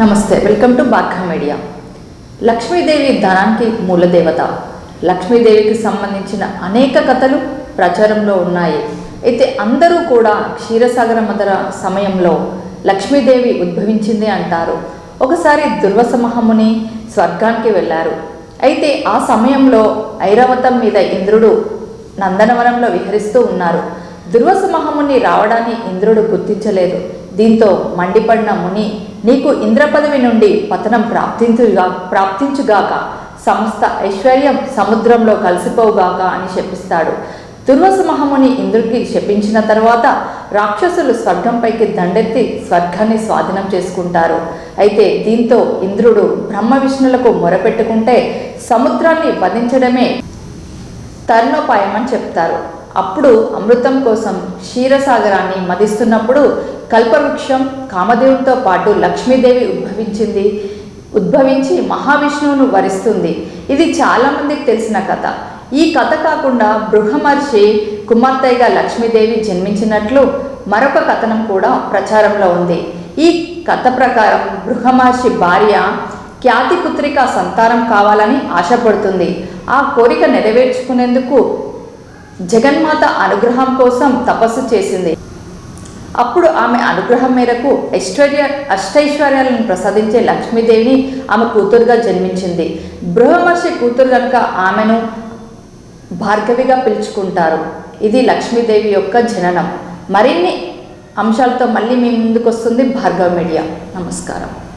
నమస్తే welcome to Barkha media. Lakshmidevi ధనానికి మూలదేవత. లక్ష్మీదేవికి సంబంధించిన అనేక కథలు ప్రచారంలో ఉన్నాయి. అయితే అందరూ కూడా క్షీరసాగర మదర సమయంలో లక్ష్మీదేవి ఉద్భవించింది అంటారు. ఒకసారి దుర్వస మహాముని స్వర్గానికి వెళ్ళారు. అయితే ఆ సమయంలో ఐరావతం మీద ఇంద్రుడు నందనవనంలో విహరిస్తూ ఉన్నారు. దుర్వస మహాముని రావడాన్ని ఇంద్రుడు గుర్తించలేదు. దీంతో మండిపడిన ముని నీకు ఇంద్ర పదవి నుండి పతనం ప్రాప్తించుగా ప్రాప్తించుగాక సమస్త ఐశ్వర్యం సముద్రంలో కలిసిపోవుగాక అని శపిస్తాడు దుర్వస మహాముని ఇంద్రుడికి శపించిన తర్వాత రాక్షసులు స్వర్గంపైకి దండెత్తి స్వర్గాన్ని స్వాధీనం చేసుకుంటారు. అయితే దీంతో ఇంద్రుడు బ్రహ్మ విష్ణులకు మొరపెట్టుకుంటే సముద్రాన్ని వధించడమే తరుణోపాయం అని చెప్తారు. అప్పుడు అమృతం కోసం క్షీరసాగరాన్ని మదిస్తున్నప్పుడు కల్పవృక్షం కామదేవునితో పాటు లక్ష్మీదేవి ఉద్భవించింది ఉద్భవించి మహావిష్ణువును వరిస్తుంది. ఇది చాలామందికి తెలిసిన కథ. ఈ కథ కాకుండా బృహమర్షి కుమార్తెగా లక్ష్మీదేవి జన్మించినట్లు మరొక కథనం కూడా ప్రచారంలో ఉంది. ఈ కథ ప్రకారం బృహమహర్షి భార్య ఖ్యాతి పుత్రిక సంతానం కావాలని ఆశపడుతుంది. ఆ కోరిక నెరవేర్చుకునేందుకు జగన్మాత అనుగ్రహం కోసం తపస్సు చేసింది. అప్పుడు ఆమె అనుగ్రహం మేరకు ఐశ్వర్య అష్టైశ్వర్యాలను ప్రసాదించే లక్ష్మీదేవిని ఆమె కూతురుగా జన్మించింది. బృహమర్షి కూతురు కనుక ఆమెను భార్గవిగా పిలుచుకుంటారు. ఇది లక్ష్మీదేవి యొక్క జననం. మరిన్ని అంశాలతో మళ్ళీ మీ ముందుకు వస్తుంది భార్గవ మీడియా. నమస్కారం.